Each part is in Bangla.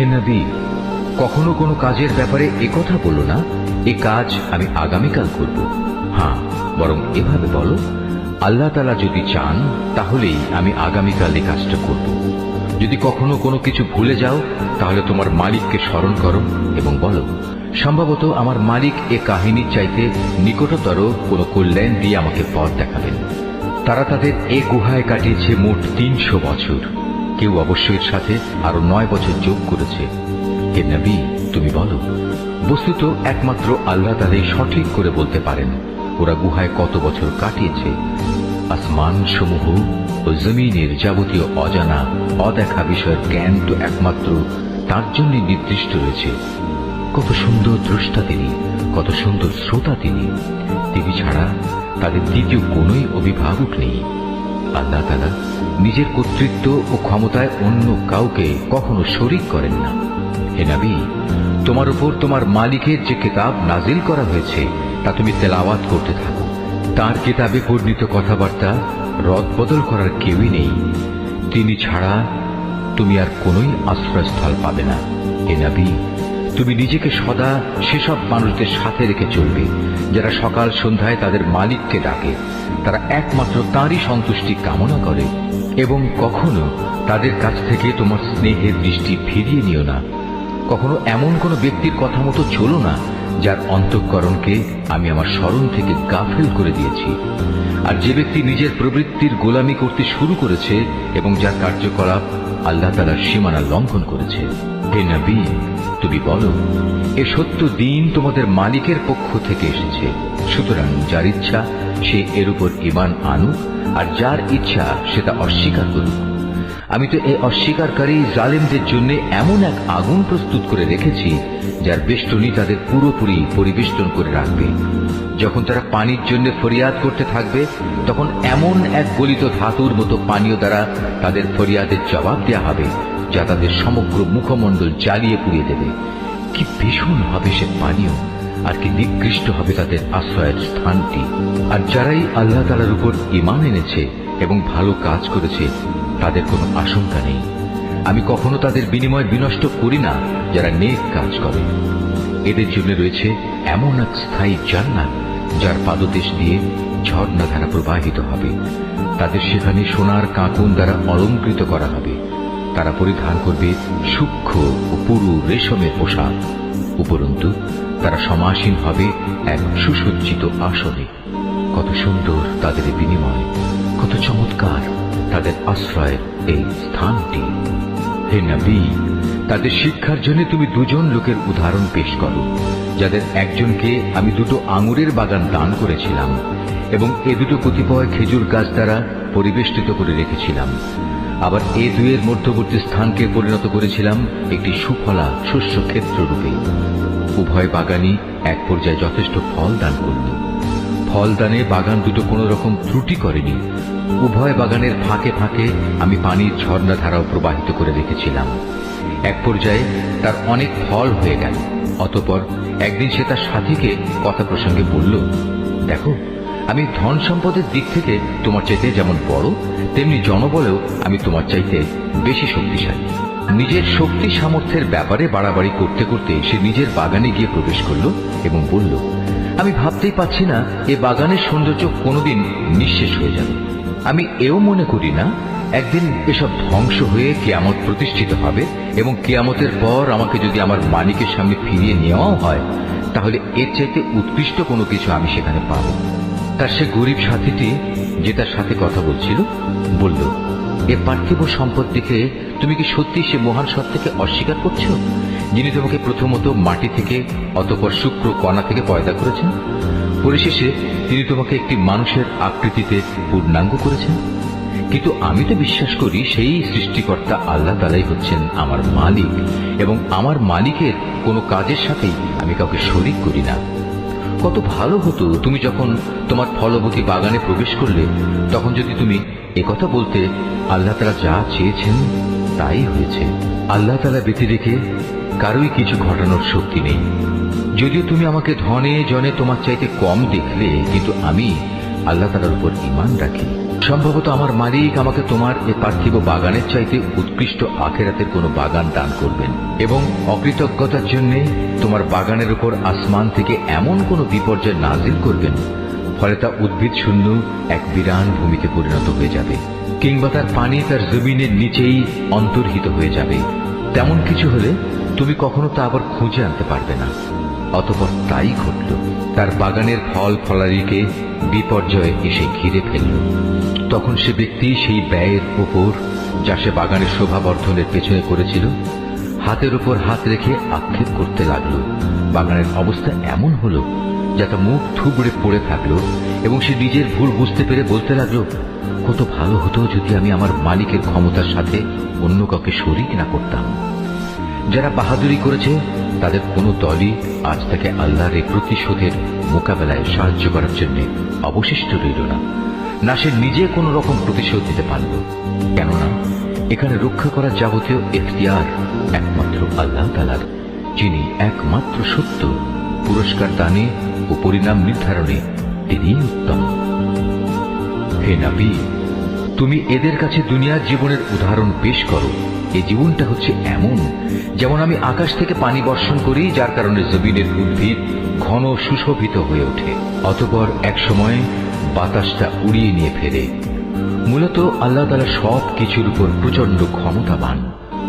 হে নবী, কখনো কোনো কাজের ব্যাপারে একথা বলো না, এ কাজ আমি আগামীকাল করব। হ্যাঁ বরং এভাবে বলো, আল্লাহ তালা যদি চান, তাহলেই আমি আগামীকাল এই কাজটা করব। যদি কখনো কোনো কিছু ভুলে যাও, তাহলে তোমার মালিককে স্মরণ করো এবং বলো, সম্ভবত আমার মালিক এ কাহিনীর চাইতে নিকটতর কোনো কল্যাণ দিয়ে আমাকে পথ দেখাবেন। তারা তাদের এ গুহায় কাটিয়েছে মোট তিনশো বছর। কেউ অবশ্যই সাথে আরও নয় বছর যোগ করেছে। হে নবী, তুমি বলো, বস্তুত একমাত্র আল্লাহ তাদের সঠিক করে বলতে পারেন, ওরা গুহায় কত বছর কাটিয়েছে। আসমান সমূহ ও জমিনের যাবতীয় অজানা, অদেখা বিষয়ের জ্ঞান তো একমাত্র, তার জন্য নির্দিষ্ট রয়েছে। কত সুন্দর দ্রষ্টা তিনি, কত সুন্দর শ্রোতা তিনি। তিনি ছাড়া তাদের দ্বিতীয় কোনোই অভিভাবক নেই। আল্লাহ তালা নিজের কর্তৃত্ব ও ক্ষমতায় অন্য কাউকে কখনো শরিক করেন না। হে নাবি, তোমার উপর তোমার মালিকের যে কিতাব নাজিল করা হয়েছে, তা তুমি তেলাওয়াত করতে থাকো। তার কিতাবে বর্ণিত কথাবার্তা রদ বদল করার কেউই নেই। তিনি ছাড়া তুমি আর কোনোই আশ্রয়স্থল পাবে না। হে নাবি, তুমি নিজেকে সদা সেসব মানুষদের সাথে রেখে চলবে, যারা সকাল সন্ধ্যায় তাদের মালিককে ডাকে। তারা একমাত্র তারই সন্তুষ্টি কামনা করে এবং কখনো তাদের কাছ থেকে তোমার স্নেহের দৃষ্টি ফিরিয়ে নিও না। কখনো এমন কোনো ব্যক্তির কথা মতো চলো না, যার অন্তঃকরণকে আমি আমার স্মরণ থেকে গাফেল করে দিয়েছি। আর যে ব্যক্তি নিজের প্রবৃত্তির গোলামি করতে শুরু করেছে এবং যার কার্যকলাপ আল্লাহ তালার সীমানা লঙ্ঘন করেছে। হে নবী, তুমি বলো, এ সত্য দিন তোমাদের মালিকের পক্ষ থেকে এসেছে। সুতরাং যার ইচ্ছা, সে এর উপর ইমান আনুক, আর যার ইচ্ছা, সেটা অস্বীকার করুক। আমি তো এই অস্বীকারী জালেমদের জন্য এমন এক আগুন প্রস্তুত করে রেখেছি, যার বেষ্টনী তাদের পুরোপুরি পরিবেষ্টন করে রাখবে। যখন তারা পানির জন্য ফরিয়াদ করতে থাকবে, তখন এমন এক গলিত ধাতুর মতো পানীয় দ্বারা তাদের ফরিয়াদের জবাব দেওয়া হবে, যা তাদের সমগ্র মুখমণ্ডল জ্বালিয়ে পুড়িয়ে দেবে। কি ভীষণ হবে সে পানীয়, আর কি নিকৃষ্ট হবে তাদের আশ্রয়ের স্থানটি। আর যারাই আল্লাহ তালার উপর ইমান এনেছে এবং ভালো কাজ করেছে তাদের কোনো আশঙ্কা নেই। আমি কখনো তাদের বিনিময় বিনষ্ট করি না, যারা নেক কাজ করে। এদের জন্য রয়েছে এমন এক স্থায়ী জান্নাত, যার পাদদেশ দিয়ে ঝর্ণা ধারা প্রবাহিত হবে। তাদের সেখানে সোনার কাঁকুন দ্বারা অলঙ্কৃত করা হবে। তারা পরিধান করবে সূক্ষ্ম ও পুরু রেশমের পোশাক। উপরন্তু, তারা সমাসীন হবে এক সুসজ্জিত আসনে। কত সুন্দর তাদের বিনিময়, কত চমৎকার। তাদের আশ্রয়ের এই স্থানটি। হে নবী, তাদের শিক্ষার জন্য তুমি দুজন লোকের উদাহরণ পেশ করো, যাদের একজনকে আমি দুটো আঙুরের বাগান দান করেছিলাম এবং এ দুটো কতিপয় খেজুর গাছ দ্বারা পরিবেষ্টিত করে রেখেছিলাম। আবার এ দুয়ের মধ্যবর্তী স্থানকে পরিণত করেছিলাম একটি সুফলা শস্য ক্ষেত্র রূপে। উভয় বাগানই এক পর্যায়ে যথেষ্ট ফল দান করল। ফলদানে বাগান দুটো কোনো রকম ত্রুটি করেনি উভয় বাগানের ফাঁকে ফাঁকে আমি পানির ঝর্ণা ধারাও প্রবাহিত করে রেখেছিলাম। এক পর্যায়ে তার অনেক ফল হয়ে গেল। অতপর একদিন সে তার সাথীকে কথা প্রসঙ্গে বলল, দেখো, আমি ধন সম্পদের দিক থেকে তোমার চাইতে যেমন বড়, তেমনি জনবলেও আমি তোমার চাইতে বেশি শক্তিশালী। নিজের শক্তি সামর্থ্যের ব্যাপারে বাড়াবাড়ি করতে করতে সে নিজের বাগানে গিয়ে প্রবেশ করল এবং বলল, আমি ভাবতেই পাচ্ছি না, এ বাগানের সৌন্দর্য কোনোদিন নিঃশেষ হয়ে যাবে। আমি এও মনে করি না, একদিন এসব ধ্বংস হয়ে কেয়ামত প্রতিষ্ঠিত হবে এবং কেয়ামতের পর আমাকে যদি আমার মালিকের সামনে ফিরিয়ে নেওয়াও হয়, তাহলে এর চাইতে উৎকৃষ্ট কোনো কিছু আমি সেখানে পাব। তার সে গরিব সাথীটি যে তার সাথে কথা বলছিল, বলল, এ পার্থিব সম্পদ দেখে তুমি কি সত্যি সে মহান সত্তাকে অস্বীকার করছ, যিনি তোমাকে প্রথমত মাটি থেকে অতপর শুক্র কণা থেকে পয়দা করেছেন? পরিশেষে তিনি তোমাকে একটি মানুষের আকৃতিতে পূর্ণাঙ্গ করেছেন। কিন্তু আমি তো বিশ্বাস করি সেই সৃষ্টিকর্তা আল্লাহ তালাই হচ্ছেন আমার মালিক এবং আমার মালিকের কোনো কাজের সাথেই আমি কাউকে শরিক করি না। কত ভালো হতো তুমি যখন তোমার ফলবতী বাগানে প্রবেশ করলে, তখন যদি তুমি একথা বলতে, আল্লাহ তালা যা চেয়েছেন তাই হয়েছে। আল্লাহ তালা বেঁচে রেখে কারোই কিছু ঘটানোর শক্তি নেই। যদিও তুমি আমাকে ধনে, জনে তোমার চাইতে কম দেখলে, কিন্তু আমি আল্লাহ তালার উপর ইমান রাখি। সম্ভবত আমার মালিক আমাকে তোমার এ পার্থিব বাগানের চাইতে উৎকৃষ্ট আখেরাতের কোনো বাগান দান করবেন। এবং অকৃতজ্ঞতার জন্য তোমার বাগানের উপর আসমান থেকে এমন কোনো বিপর্যয় নাজিল করবেন, ফলে তা উদ্ভিদ শূন্য এক বিরান ভূমিতে পরিণত হয়ে যাবে, কিংবা তার পানি তার জমিনের নিচেই অন্তর্হিত হয়ে যাবে। তেমন কিছু হলে তুমি কখনো তা আবার খুঁজে আনতে পারবে না। অতপর তাই ঘটল। তার বাগানের ফল ফলারিকে বিপর্যয়ে এসে ঘিরে ফেলল। তখন সে ব্যক্তি সেই ব্যয়ের উপর, যা সে বাগানের শোভা বর্ধনের পেছনে করেছিল, হাতের উপর হাত রেখে আক্ষেপ করতে লাগল। বাগানের অবস্থা এমন হলো যাতে মুখ থুবড়ে পড়ে থাকল এবং সে নিজের ভুল বুঝতে পেরে বলতে লাগল, কত ভালো হতো যদি আমি আমার মালিকের ক্ষমতার সাথে অন্য কাউকে শরিক না করতাম। যারা বাহাদুরি করেছে তাদের কোনো দলই আজ থেকে আল্লাহর এই প্রতিশোধের মোকাবেলায় সাহায্য করার জন্য অবশিষ্ট রইল না। না সে নিজে কোনো রকম প্রতিশোধ দিতে পারল, কেননা এখানে রক্ষা করার যাবতীয় এখতিয়ার একমাত্র আল্লাহ তালার যিনি একমাত্র সত্য, পুরস্কার দানে ও পরিণাম নির্ধারণে তিনি উত্তম। হে নাবি, তুমি এদের কাছে দুনিয়ার জীবনের উদাহরণ পেশ করো। এই জীবনটা হচ্ছে এমন, যেমন আমি আকাশ থেকে পানি বর্ষণ করি, যার কারণে জমিনের উদ্ভিদ ঘন সুশোভিত হয়ে ওঠে। অতপর এক সময় বাতাসটা উড়িয়ে নিয়ে ফেরে। মূলত আল্লাহ তালা সব কিছুর উপর প্রচণ্ড ক্ষমতাবান।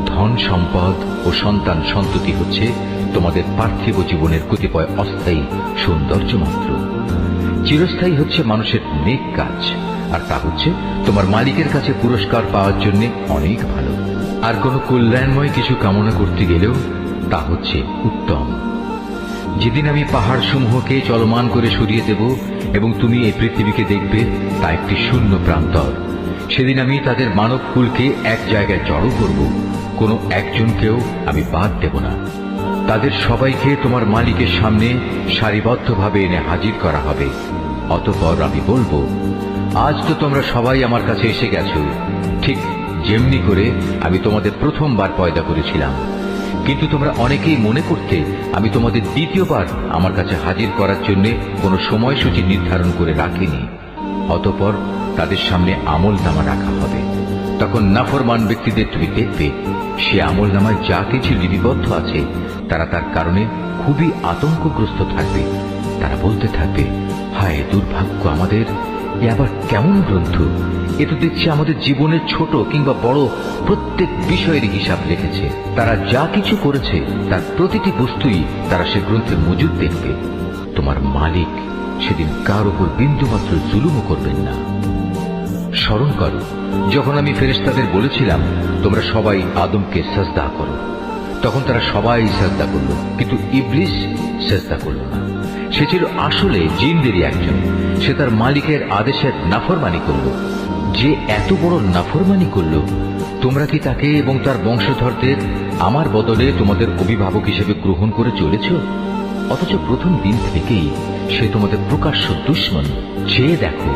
ধন সম্পদ ও সন্তান সন্ততি হচ্ছে তোমাদের পার্থিব জীবনের কতিপয় অস্থায়ী সৌন্দর্য মাত্র চিরস্থায়ী হচ্ছে মানুষের নেক কাজ, আর তা হচ্ছে তোমার মালিকের কাছে পুরস্কার পাওয়ার জন্য অনেক ভালো। আর কোনো কল্যাণময় কিছু কামনা করতে গেলেও তা হচ্ছে উত্তম। যেদিন আমি পাহাড় সমূহকে চলমান করে সরিয়ে দেব এবং তুমি এই পৃথিবীকে দেখবে তা একটি শূন্য প্রান্তর। সেদিন আমি তাদের মানব কুলকে এক জায়গায় জড়ো করব, কোনো একজনকেও আমি বাদ দেব না। তাদের সবাইকে তোমার মালিকের সামনে সারিবদ্ধভাবে এনে হাজির করা হবে। অতপর আমি বলব, আজ তো তোমরা সবাই আমার কাছে এসে গেছো। ঠিক যেমনি করে আমি তোমাদের প্রথমবার পয়দা করেছিলাম। কিন্তু তোমরা অনেকেই মনে করতে আমি তোমাদের দ্বিতীয়বার আমার কাছে হাজির করার জন্য কোনো সময়সূচি নির্ধারণ করে রাখিনি। অতপর তাদের সামনে আমল নামা রাখা হবে। তখন নাফরমান ব্যক্তিদের তুমি দেখবে, সে আমল নামায় যা কিছু লিপিবদ্ধ আছে, তারা তার কারণে খুবই আতঙ্কগ্রস্ত থাকবে। তারা বলতে থাকবে, হায় দুর্ভাগ্য আমাদের, এ আবার কেমন গ্রন্থ? এ তো দেখছি আমাদের জীবনের ছোট কিংবা বড় প্রত্যেক বিষয়ের হিসাব রেখেছে। তারা যা কিছু করেছে, তার প্রতিটি বস্তুই তারা সে গ্রন্থে মজুদ দেখবে। তোমার মালিক সেদিন কার উপর বিন্দুমাত্র জুলুমও করবেন না। স্মরণ করো, যখন আমি ফেরেশতাদের বলেছিলাম, তোমরা সবাই আদমকে সাজদা করো। তখন তারা সবাই সাজদা করল, কিন্তু ইবলিস সাজদা করল না। সে ছিল আসলে জিনদেরই একজন। সে তার মালিকের আদেশের নাফরমানি করল। যে এত বড় নাফরমানি করল। তোমরা কি তাকে এবং তার বংশধরদের আমার বদলে তোমাদের অভিভাবক হিসেবে গ্রহণ করে চলেছ? অথচ প্রথম দিন থেকেই সে তোমাদের প্রকাশ্য দুশ্মন। চেয়ে দেখো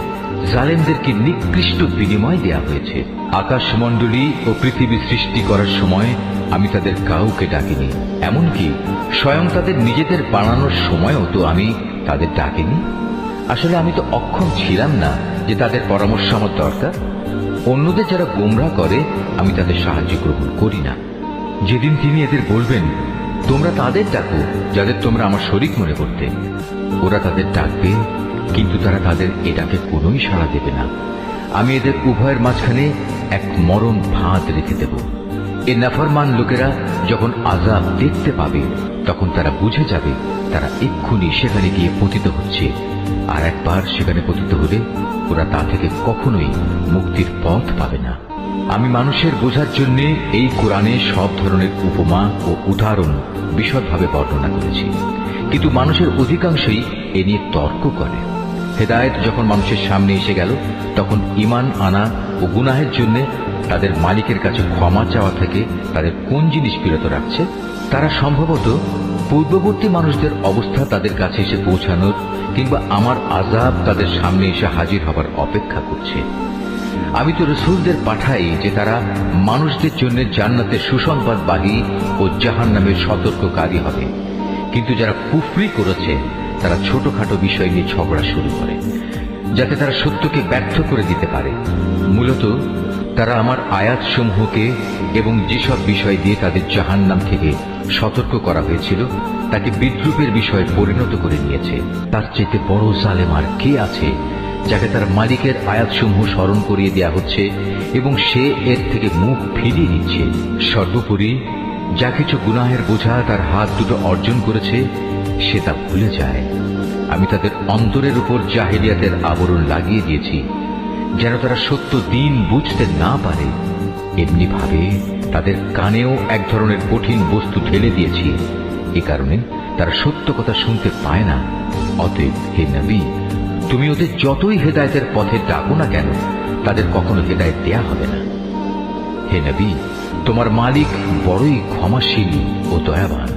জালেমদেরকে নিকৃষ্ট বিনিময় দেয়া হয়েছে। আকাশমণ্ডলী ও পৃথিবী সৃষ্টি করার সময় আমি তাদের কাউকে ডাকিনি। এমনকি স্বয়ং তাদের নিজেদের বানানোর সময়ও তো আমি তাদের ডাকিনি। আসলে আমি তো অক্ষম ছিলাম না। যে তাদের পরামর্শ আমার দরকার, অন্যদের যারা গোমরা করে, আমি তাদের সাহায্য গ্রহণ করি না। যেদিন তিনি এদের বলবেন, তোমরা তাদের ডাকো, যাদের তোমরা আমার শরিক মনে করতে। ওরা তাদের ডাকবে, কিন্তু তারা তাদের এ ডাকে কোনোই সাড়া দেবে না। আমি এদের উভয়ের মাঝখানে এক মরণ ভাঁত রেখে দেব। এ নাফরমান লোকেরা যখন আজাব দেখতে পাবে, তখন তারা বুঝে যাবে, তারা এক্ষুনি সেখানে গিয়ে পতিত হচ্ছে। আর একবার সেখানে পতিত হলে ওরা তা থেকে কখনোই মুক্তির পথ পাবে না। আমি মানুষের বোঝার জন্য এই কোরআনে সব ধরনের উপমা ও উদাহরণ বিশদভাবে বর্ণনা করেছি। কিন্তু মানুষের অধিকাংশই এ নিয়ে তর্ক করে। হেদায়েত যখন মানুষের সামনে এসে গেল, তখন ইমান আনা ও গুনাহের জন্য তাদের মালিকের কাছে ক্ষমা চাওয়া থেকে তাদের কোন জিনিস বিরত রাখছে, তারা সম্ভবত পূর্ববর্তী মানুষদের অবস্থা তাদের কাছে এসে পৌঁছানোর কিংবা আমার আজাব তাদের সামনে এসে হাজির হবার অপেক্ষা করছে। আমি তো রসুলদের পাঠাই যে তারা মানুষদের জন্য জান্নাতের সুসংবাদবাহী ও জাহান নামের সতর্ককারী হবে। কিন্তু যারা কুফরি করেছে, তারা ছোটখাটো বিষয় নিয়ে ঝগড়া শুরু করে, যাতে তারা সত্যকে ব্যর্থ করে দিতে পারে। মূলত তারা আমার আয়াতসমূহকে এবং যেসব বিষয় দিয়ে তাদের জাহান্নাম থেকে সতর্ক করা হয়েছিল তাকে বিদ্রুপের বিষয়ে পরিণত করে নিয়েছে। তার চেয়ে বড় জালেম আর কে আছে, যাকে তার মালিকের আয়াতসমূহ স্মরণ করিয়ে দেওয়া হচ্ছে এবং সে এর থেকে মুখ ফিরিয়ে দিচ্ছে সর্বোপরি, যা কিছু গুনাহের বোঝা তার হাত দুটো অর্জন করেছে, সে তা ভুলে যায়। আমি তাদের অন্তরের উপর জাহেলিয়াতের আবরণ লাগিয়ে দিয়েছি, যেন তারা সত্য দিন বুঝতে না পারে। এমনি ভাবে তাদের কানেও এক ধরনের কঠিন বস্তু ঠেলে দিয়েছি। এ কারণে তারা সত্য কথা শুনতে পায় না। অতএব হে নবী, তুমি ওদের যতই হেদায়তের পথে ডাকো না কেন, তাদের কখনো হেদায়ত দেয়া হবে না। হে নবী, তোমার মালিক বড়ই ক্ষমাশীল ও দয়াবান।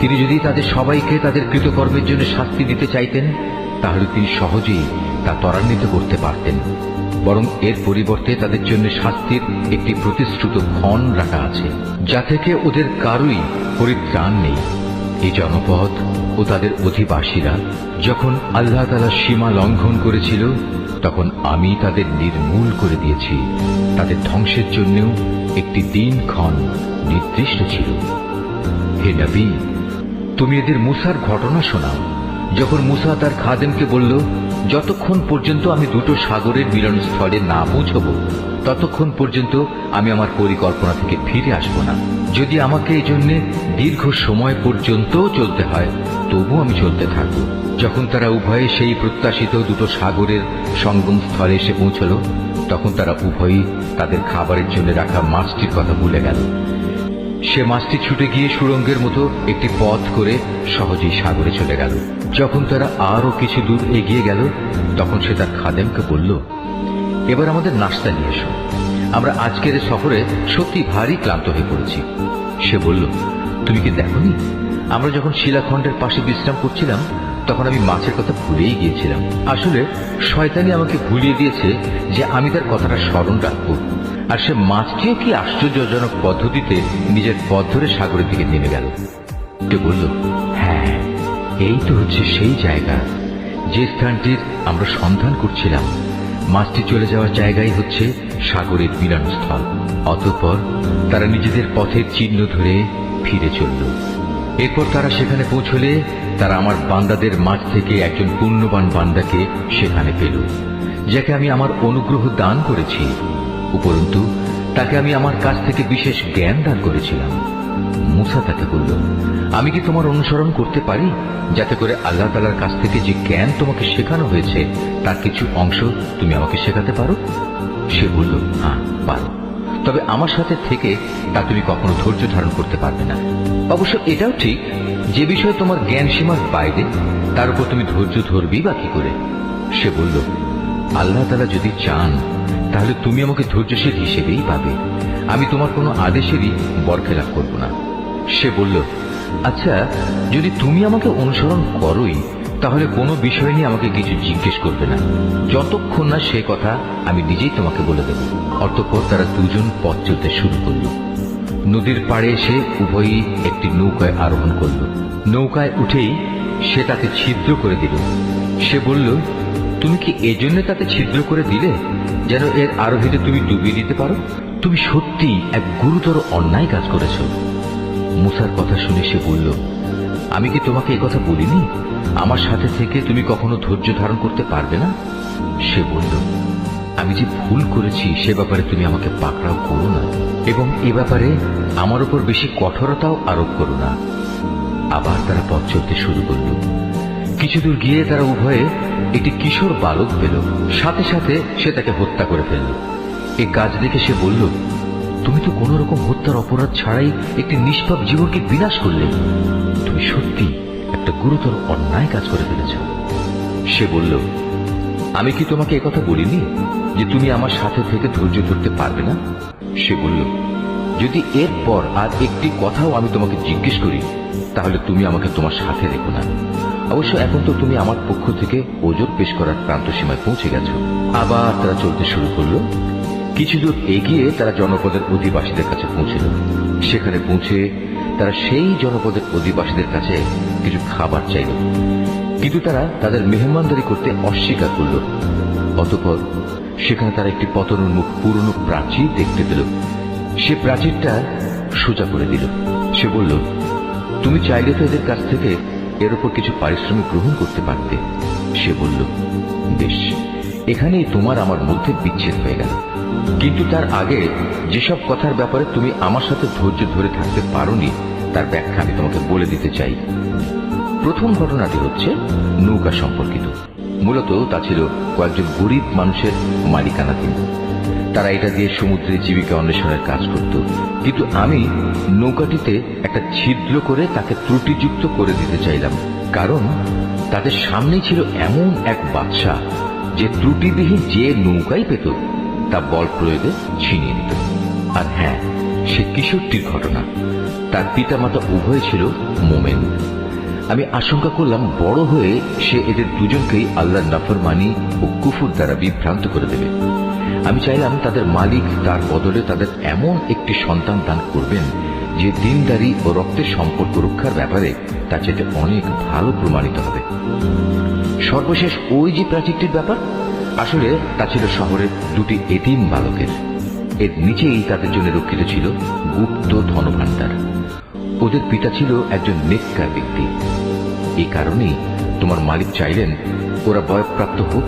তিনি যদি তাদের সবাইকে তাদের কৃতকর্মের জন্য শাস্তি দিতে চাইতেন, তাহলে তিনি সহজেই তা ত্বরান্বিত করতে পারতেন। বরং এর পরিবর্তে তাদের জন্য শাস্তির একটি প্রতিশ্রুত ক্ষণ রাখা আছে, যা থেকে ওদের কারুই পরিত্রাণ নেই। এই জনপদ ও তাদের অধিবাসীরা যখন আল্লাহ তালা সীমা লঙ্ঘন করেছিল, তখন আমি তাদের নির্মূল করে দিয়েছি। তাদের ধ্বংসের জন্যও একটি দিনক্ষণ নির্দিষ্ট ছিল। হে নবী, তুমি এদের মুসার ঘটনা শোনাও। যখন মুসা তার খাদেমকে বলল যতক্ষণ পর্যন্ত আমি দুটো সাগরের মিলনস্থলে না পৌঁছব, ততক্ষণ পর্যন্ত আমি আমার পরিকল্পনা থেকে ফিরে আসব না। যদি আমাকে এই জন্য দীর্ঘ সময় পর্যন্ত চলতে হয় তবু আমি চলতে থাকব। যখন তারা উভয়ে সেই প্রত্যাশিত দুটো সাগরের সঙ্গম স্থলে এসে পৌঁছল, তখন তারা উভয়ই তাদের খাবারের জন্য রাখা মাছটির কথা ভুলে গেল। সে মাছটি ছুটে গিয়ে সুরঙ্গের মতো একটি পথ করে সহজেই সাগরে চলে গেল। যখন তারা আরও কিছু দূর এগিয়ে গেল, তখন সে তার খাদেমকে বলল, এবার আমাদের নাস্তা নিয়ে এসো। আমরা আজকের সফরে সত্যি ভারী ক্লান্ত হয়ে পড়েছি। সে বলল, তুমি কি দেখনি? আমরা যখন শিলাখণ্ডের পাশে বিশ্রাম করছিলাম তখন আমি মাছের কথা ভুলেই গিয়েছিলাম। আসলে, শয়তানি আমাকে ভুলিয়ে দিয়েছে যে আমি তার কথাটা স্মরণ রাখব। আর সে মাছটিও কি আশ্চর্যজনক পদ্ধতিতে নিজের পথ ধরে সাগরের দিকে নেমে গেল। সে বলল হ্যাঁ এই তো হচ্ছে সেই জায়গা। যে স্থানটির আমরা সন্ধান করছিলাম, মাছটি চলে যাওয়ার জায়গাই হচ্ছে সাগরের মিলনস্থল। অতঃপর তারা নিজেদের পথের চিহ্ন ধরে ফিরে চলল। এরপর তারা সেখানে পৌঁছলে তারা আমার বান্দাদের মাঠ থেকে একজন পুণ্যবান বান্দাকে সেখানে পেল, যাকে আমি আমার অনুগ্রহ দান করেছি। উপরন্তু, তাকে আমি আমার কাছ থেকে বিশেষ জ্ঞান দান করেছিলাম। মুসা তাকে বলল, আমি কি তোমার অনুসরণ করতে পারি, যাতে করে আল্লাহ তালার কাছ থেকে যে জ্ঞান তোমাকে শেখানো হয়েছে, তার কিছু অংশ তুমি আমাকে শেখাতে পারো? সে বলল হ্যাঁ পারো। তবে আমার সাথে থেকে তা তুমি কখনো ধৈর্য ধারণ করতে পারবে না। অবশ্য এটাও ঠিক যে বিষয়ে তোমার জ্ঞান সীমার বাইরে, তার উপর তুমি ধৈর্য ধরবি বা কি করে? সে বলল, আল্লাহ তালা যদি চান, তাহলে তুমি আমাকে ধৈর্যশীল হিসেবেই পাবে। আমি তোমার কোনো আদেশেরই বরখেলাপ করব না। সে বলল আচ্ছা যদি তুমি আমাকে অনুসরণ করোই তাহলে কোনো বিষয় নিয়ে আমাকে কিছু জিজ্ঞেস করবে না। যতক্ষণ না সে কথা আমি নিজেই তোমাকে বলে দেব। অতঃপর তারা দুজন পথ চলতে শুরু করল। নদীর পাড়ে এসে উভয়ই একটি নৌকায় আরোহণ করল। নৌকায় উঠেই সে তাকে ছিদ্র করে দিল। সে বলল, তুমি কি এজন্য তাতে ছিদ্র করে দিলে? যেন এর আরোহীতে তুমি ডুবিয়ে দিতে পারো? তুমি সত্যি এক গুরুতর অন্যায় কাজ করেছ। মুসার কথা শুনে সে বলল আমি কি তোমাকে কথা বলিনি? আমার সাথে থেকে তুমি কখনো ধৈর্য ধারণ করতে পারবে না? সে বলল, আমি যে ভুল করেছি, সে ব্যাপারে তুমি আমাকে পাকড়াও করো না। এবং এ ব্যাপারে আমার উপর বেশি কঠোরতাও আরোপ করো না। আবার তারা পথ চলতে শুরু করল। কিছু দূর গিয়ে তারা উভয়ে একটি কিশোর বালক পেল। সাথে সাথে সে তাকে হত্যা করে ফেলল। এই কাজ দেখে সে বলল তুমি তো কোন রকম হত্যার অপরাধ ছাড়াই একটি নিষ্পাপ জীবনকে বিনাশ করলে। তুমি সত্যি একটা গুরুতর অন্যায় কাজ করে ফেলেছ। সে বলল, আমি কি তোমাকে একথা বলিনি যে তুমি আমার সাথে থেকে ধৈর্য ধরতে পারবে না? সে বলল, যদি এরপর আর একটি কথাও আমি তোমাকে জিজ্ঞেস করি, তাহলে তুমি আমাকে তোমার সাথে রেখো না। অবশ্য এখন তো তুমি আমার পক্ষ থেকে ওজোর পেশ করার প্রান্ত সীমায় পৌঁছে গেছো। আবার তারা চলতে শুরু করল। কিছু দূর এগিয়ে তারা জনপদের অধিবাসীদের কাছে পৌঁছল। সেখানে পৌঁছে তারা সেই জনপদের অধিবাসীদের কাছে কিছু খাবার চাইল। কিন্তু তারা তাদের মেহমানদারি করতে অস্বীকার করল। অতঃপর সেখানে তারা একটি পতনোন্মুখ পুরনো প্রাচীর দেখতে পেল। সে প্রাচীরটা সোজা করে দিল। সে বলল, তুমি চাইলে তো এদের কাছ থেকে এর উপর কিছু পারিশ্রমিক গ্রহণ করতে পারতে। সে বলল, বেশ, এখানেই তোমার আমার মধ্যে বিচ্ছেদ হয়ে গেল। কিন্তু তার আগে যেসব কথার ব্যাপারে তুমি আমার সাথে ধৈর্য ধরে থাকতে পারোনি, তার ব্যাখ্যা আমি তোমাকে বলে দিতে চাই। প্রথম ঘটনাটি হচ্ছে নৌকা সম্পর্কিত। মূলত তা ছিল কয়েকজন গরিব মানুষের মালিকানাধীন। তারা এটা দিয়ে সমুদ্রে জীবিকা অন্বেষণের কাজ করত। কিন্তু আমি নৌকাটিতে একটা ছিদ্র করে তাকে ত্রুটিযুক্ত করে দিতে চাইলাম। কারণ তাদের সামনে ছিল এমন এক বাদশা যে ত্রুটিবিহীন যে নৌকাই পেত তা বল প্রয়োগে ছিনিয়ে নিত। আর হ্যাঁ সে কিশোরটির ঘটনা। তার পিতামাতা উভয় ছিল মোমেন। আমি আশঙ্কা করলাম বড় হয়ে সে এদের দুজনকেই আল্লাহর নাফরমানি ও কুফুর দ্বারা বিভ্রান্ত করে দেবে। আমি চাইলাম তাদের মালিক তার বদলে তাদের এমন একটি সন্তান দান করবেন যে দিনদারি ও রক্তের সম্পর্ক রক্ষার ব্যাপারে তা চেয়ে অনেক ভালো প্রমাণিত হবে। সর্বশেষ ওই যে প্রাচীরটির ব্যাপার? আসলে তা ছিল শহরের দুটি এতিম বালকের। এর নিচেই তাদের জন্য রক্ষিত ছিল গুপ্ত ধনভাণ্ডার। ওদের পিতা ছিল একজন নেককার ব্যক্তি। এই কারণেই তোমার মালিক চাইলেন ওরা বয়প্রাপ্ত হোক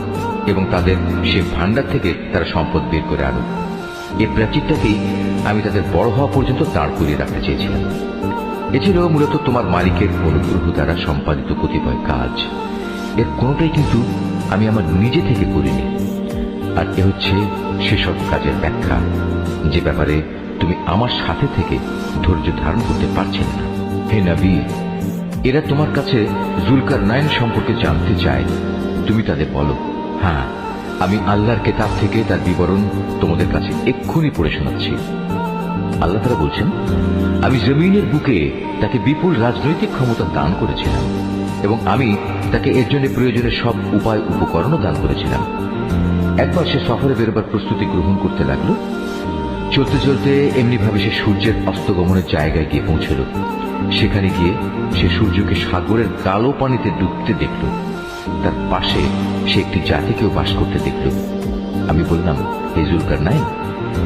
এবং তাদের সে ভাণ্ডার থেকে তারা সম্পদ বের করে আনুক। এই প্রাচীরটাকেই আমি তাদের বড় হওয়া পর্যন্ত দাঁড় করিয়ে রাখতে চেয়েছিলাম। এ ছিল মূলত তোমার মালিকের অনুগ্রহ দ্বারা সম্পাদিত কতিপয় কাজ। এর কোনোটাই কিন্তু আমি আমার নিজে থেকে করিনি। আর এ হচ্ছে সেসব কাজের ব্যাখ্যা, যে ব্যাপারে তুমি আমার সাথে থেকে ধৈর্য ধারণ করতে পারছেন না। হে নবী, এরা তোমার কাছে জুলকার নায়ন সম্পর্কে জানতে চায়। তুমি তাদের বলো হ্যাঁ আমি আল্লাহর কেতাব থেকে তার বিবরণ তোমাদের কাছে এক্ষুনি পড়ে শোনাচ্ছি। আল্লাহ তারা বলছেন, আমি জমিনের বুকে তাকে বিপুল রাজনৈতিক ক্ষমতা দান করেছিলাম। এবং আমি তাকে এর জন্য প্রয়োজনের সব উপায় উপকরণও দান করেছিলাম। একবার সে সফরে বেরোবার প্রস্তুতি গ্রহণ করতে লাগল। চলতে চলতে এমনি ভাবে সে সূর্যের অস্তগমনের জায়গায় গিয়ে পৌঁছল। সেখানে গিয়ে সে সূর্যকে সাগরের কালো পানিতে ডুবতে দেখল। তার পাশে সে একটি জাতিকেও বাস করতে দেখল। আমি বললাম, হে জুলকার নাই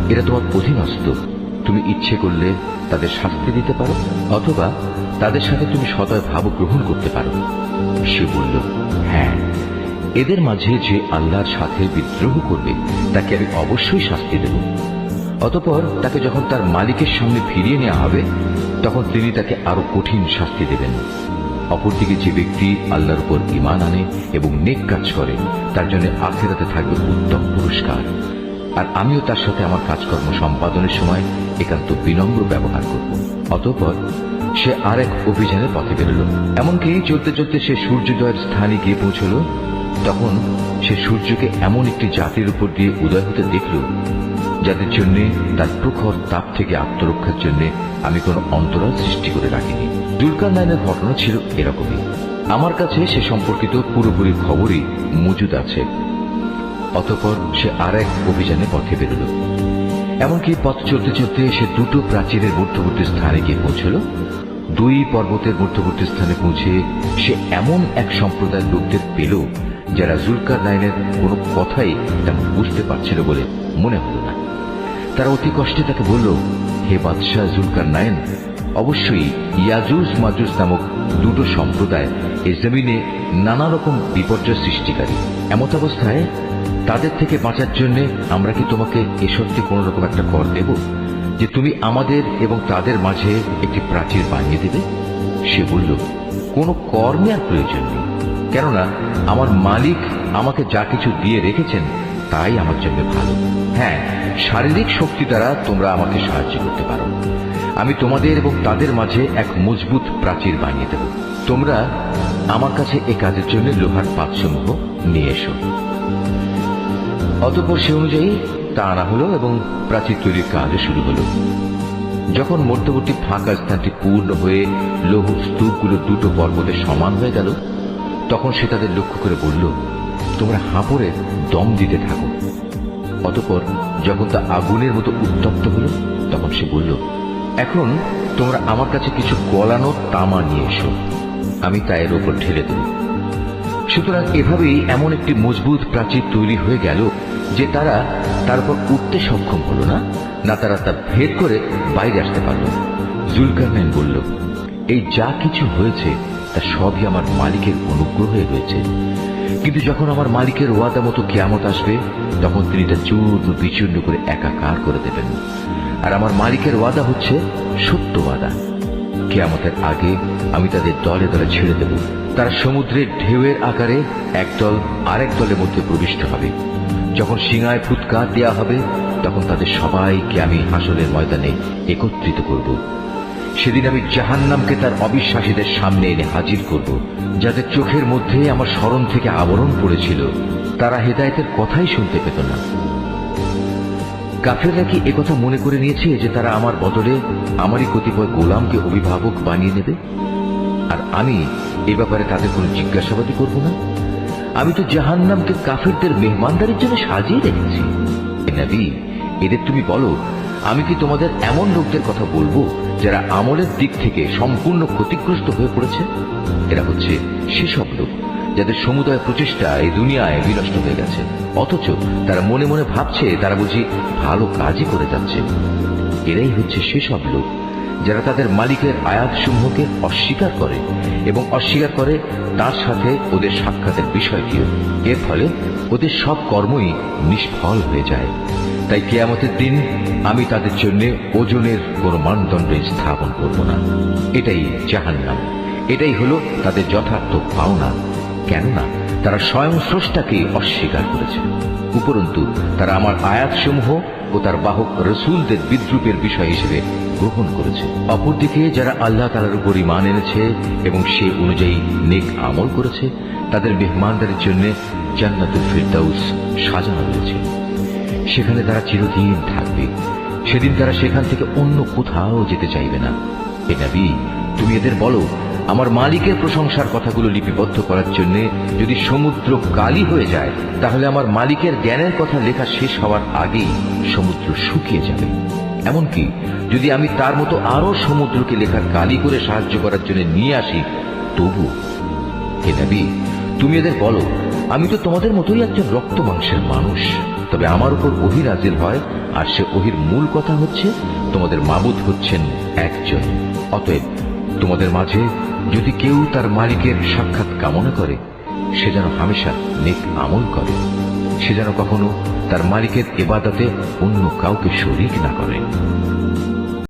এরা তোমার অধীনস্থ। তুমি ইচ্ছে করলে তাদের শাস্তি দিতে পারো, অথবা তাদের সাথে তুমি সদয় ভাব গ্রহণ করতে পারো। সে বলল হ্যাঁ। এদের মাঝে যে আল্লাহর সাথে বিদ্রোহ করবে, তাকে আমি অবশ্যই শাস্তি দেব। অতপর তাকে যখন তার মালিকের সামনে ফিরিয়ে নেওয়া হবে, তখন তিনি তাকে আরও কঠিন শাস্তি দেবেন। অপরদিকে যে ব্যক্তি আল্লাহর উপর ইমান আনে এবং নেক কাজ করে, তার জন্য আখেরাতে থাকবে উত্তম পুরস্কার। আর আমিও তার সাথে আমার কাজকর্ম সম্পাদনের সময় একান্ত বিনম্র ব্যবহার করব। অতঃপর সে আর এক অভিযানের পথে বেরোল। এমনকি চলতে চলতে সে সূর্যোদয়ের স্থানে গিয়ে পৌঁছল, তখন সে সূর্যকে এমন একটি জাতির উপর দিয়ে উদয় হতে দেখল, যাদের জন্য তার প্রখর তাপ থেকে আত্মরক্ষার জন্য আমি কোনো অন্তরাল সৃষ্টি করে রাখিনি। দুলকার নাইনের ঘটনা ছিল এরকমই। আমার কাছে সে সম্পর্কিত পুরোপুরি খবরই মজুদ আছে। অতপর সে আর এক অভিযানে পথে বেরোল। এমনকি পথ চলতে চলতে সে দুটো প্রাচীরের মধ্যবর্তী স্থানে গিয়ে পৌঁছল দুই পর্বতের মধ্যবর্তী স্থানে পৌঁছে সে এমন এক সম্প্রদায়ের লোকদের পেল যারা জুলকার নাইনের কোনো কথাই তেমন বুঝতে পারছিল বলে মনে হলো না। তারা অতি কষ্টে তাকে বলল, হে বাদশাহ জুলকার নায়ন অবশ্যই ইয়াজুজ মাজুজ নামক দুটো সম্প্রদায় এ জমিনে নানা রকম বিপর্যয় সৃষ্টিকারী। এমত অবস্থায় তাদের থেকে বাঁচার জন্য আমরা কি তোমাকে এ সত্যি কোন রকম একটা কর দেব? যে তুমি আমাদের এবং তাদের মাঝে একটি প্রাচীর বানিয়ে দেবে? সে বলল, কোনো কর নেওয়ার প্রয়োজন নেই। কেননা, আমার মালিক আমাকে যা কিছু দিয়ে রেখেছেন, তাই আমার জন্য ভালো। হ্যাঁ শারীরিক শক্তি দ্বারা তোমরা আমাকে সাহায্য করতে পারো। আমি তোমাদের এবং তাদের মাঝে এক মজবুত প্রাচীর বানিয়ে দেব। তোমরা আমার কাছে এ কাজের জন্য লোহার পাতসমূহ নিয়ে এসো। অতপর সে অনুযায়ী তা আনা হলো এবং প্রাচীর তৈরির কাজও শুরু হলো। যখন মধ্যবর্তী ফাঁকা স্থানটি পূর্ণ হয়ে লৌহ স্তূপগুলো দুটো পর্বতে সমান হয়ে গেল, তখন সে তাদের লক্ষ্য করে বলল, তোমরা হাঁপড়ে দম দিতে থাকো। অতপর যখন তা আগুনের মতো উত্তপ্ত হলো, তখন সে বলল, এখন তোমরা আমার কাছে কিছু গলানো তামা নিয়ে এসো। আমি তা এর ওপর ঢেলে দেব। সুতরাং এভাবেই এমন একটি মজবুত প্রাচীর তৈরি হয়ে গেল যে তারা তারপর উঠতে সক্ষম হলো না না তারা তা ভেদ করে বাইরে আসতে পারল জুলকারনাইন বলল, এই যা কিছু হয়েছে, তা সবই আমার মালিকের অনুগ্রহে হয়েছে। কিন্তু যখন আমার মালিকের ওয়াদা মতো কেয়ামত আসবে, তখন তিনি তা চূর্ণ বিচূর্ণ করে একাকার করে দেবেন। আর আমার মালিকের ওয়াদা হচ্ছে সত্য ওয়াদা। কেয়ামতের আগে আমি তাদের দলে দলে ছেড়ে দেব। তারা সমুদ্রের ঢেউয়ের আকারে একদল আরেক দলের মধ্যে প্রবিষ্ট হবে। যখন সিঙায় ফুৎকার দেয়া হবে, তখন তাদের সবাইকে আমি হাসনের ময়দানে একত্রিত করব। সেদিন আমি জাহান্নামকে তার অবিশ্বাসীদের সামনে এনে হাজির করব, যাদের চোখের মধ্যে আমার স্মরণ থেকে আবরণ পড়েছিল। তারা হেদায়েতের কথাই শুনতে পেত না। কাফেররা কি একথা মনে করে নিয়েছে যে তারা আমার বদলে আমারই কতিপয় গোলামকে অভিভাবক বানিয়ে নেবে? আর আমি এ ব্যাপারে তাদের কোনো জিজ্ঞাসাবাদই করব না। আমি তো জাহান্নামকে কাফেরদের মেহমানদারির জন্য সাজিয়ে রেখেছি। নবী, এদের তুমি বলো, আমি কি তোমাদের এমন লোকদের কথা বলব যারা আমলের দিক থেকে সম্পূর্ণ ক্ষতিগ্রস্ত হয়ে পড়েছে? এরা হচ্ছে সেসব লোক যাদের সমুদায় প্রচেষ্টা এই দুনিয়ায় বিনষ্ট হয়ে গেছে। অথচ তারা মনে মনে ভাবছে, তারা বুঝি ভালো কাজই করে যাচ্ছে। এরাই হচ্ছে সেসব লোক যারা তাদের মালিকের আয়াতসমূহকে অস্বীকার করে এবং অস্বীকার করে তার সাথে ওদের সাক্ষাতের বিষয়টিও এর ফলে ওদের সব কর্মই নিষ্ফল হয়ে যায়। তাই কেয়ামতের দিন আমি তাদের জন্য ওজনের কোনো মানদণ্ড স্থাপন করব না। এটাই জাহান্নাম। এটাই হলো তাদের যথার্থ পাওনা। কেননা তারা স্বয়ং স্রষ্টাকে অস্বীকার করেছে। উপরন্তু তারা আমার আয়াতসমূহ ও তার বাহক রসুলদের বিদ্রুপের বিষয় হিসেবে গ্রহণ করেছে। অপরদিকে, যারা আল্লাহ তালার উপর ইমান এনেছে এবং সে অনুযায়ী নেক আমল করেছে, তাদের মেহমানদারের জন্য জান্নাতুল ফিরদাউস সাজানো রয়েছে। সেখানে তারা চিরদিন থাকবে। সেদিন তারা সেখান থেকে অন্য কোথাও যেতে চাইবে না। এ নবী, তুমি এদের বলো, আমার মালিকের প্রশংসার কথাগুলো লিপিবদ্ধ করার জন্য যদি সমুদ্র কালি হয়ে যায়, তাহলে আমার মালিকের জ্ঞানের কথা লেখা শেষ হওয়ার আগেই সমুদ্র শুকিয়ে যাবে। এমনকি যদি আমি তার মতো আরও সমুদ্রকে লেখার কালি করে সাহায্য করার জন্য নিয়ে আসি, তবু হে নবী, তুমি এদের বলো, আমি তো তোমাদের মতোই একজন রক্ত মাংসের মানুষ। তবে আমার উপর ওহির নাজিল হয়, আর সে ওহির মূল কথা হচ্ছে, তোমাদের মাবুদ হচ্ছেন একজন। অতএব তোমাদের মাঝে যদি কেউ তার মালিকের সাক্ষাৎ কামনা করে, সে যেন হামেশা নেক আমল করে। সে যেন কখনো তার মালিকের এবাদতে অন্য কাউকে শরিক না করে।